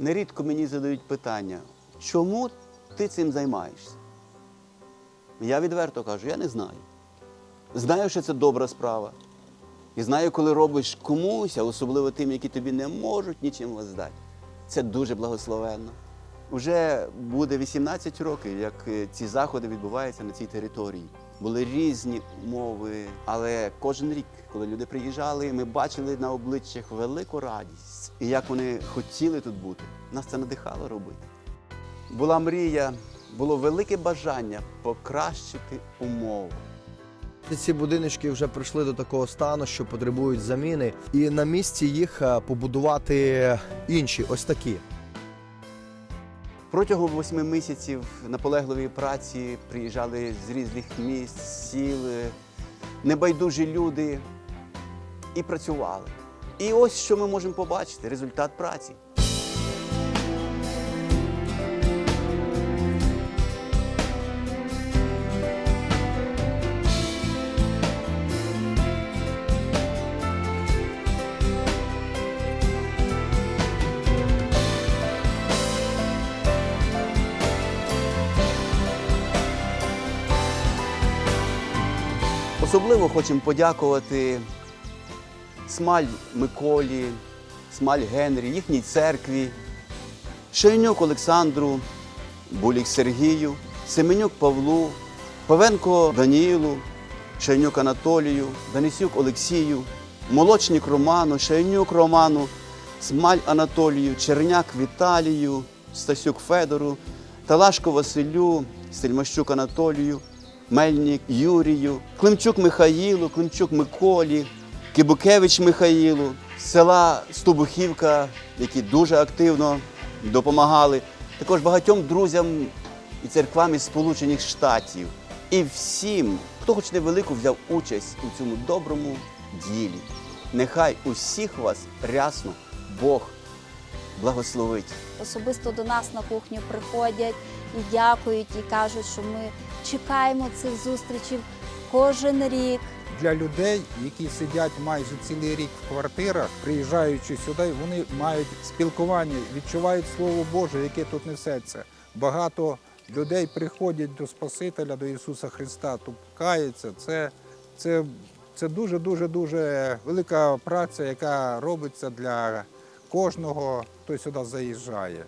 Нерідко мені задають питання, чому ти цим займаєшся? Я відверто кажу, я не знаю. Знаю, що це добра справа. І знаю, коли робиш комусь, а особливо тим, які тобі не можуть нічим воздати. Це дуже благословенно. Уже буде 18 років, як е, ці заходи відбуваються на цій території. Були різні умови, але кожен рік, коли люди приїжджали, ми бачили на обличчях велику радість. І як вони хотіли тут бути. Нас це надихало робити. Була мрія, було велике бажання покращити умови. Ці будиночки вже прийшли до такого стану, що потребують заміни, і на місці їх е, побудувати інші, ось такі. Протягом восьми місяців наполегливої праці приїжджали з різних міст, сіл, е, небайдужі люди і працювали. І ось що ми можемо побачити: результат праці. Особливо хочемо подякувати Смаль Миколі, Смаль Генрі, їхній церкві, Шейнюк Олександру, Булік Сергію, Семенюк Павлу, Павенко Даніїлу, Шейнюк Анатолію, Данисюк Олексію, Молочник Роману, Шейнюк Роману, Смаль Анатолію, Черняк Віталію, Стасюк Федору, Талашко Василю, Стельмащук Анатолію, Мельник Юрію, Климчук Михаїлу, Климчук Миколі, Кибукевич Михаїлу, села Стубухівка, які дуже активно допомагали, також багатьом друзям і церквам із Сполучених Штатів. І всім, хто хоч невелику взяв участь у цьому доброму ділі. Нехай усіх вас рясно Бог благословить. особисто до нас на кухню приходять і дякують, і кажуть, що ми чекаємо цих зустрічей кожен рік. для людей, які сидять майже цілий рік в квартирах, приїжджаючи сюди, вони мають спілкування, відчувають Слово Боже, яке тут несеться. Багато людей приходять до Спасителя, до Ісуса Христа, тут каються. Це, це, це дуже, дуже, дуже велика праця, яка робиться для кожного, хто сюди заїжджає.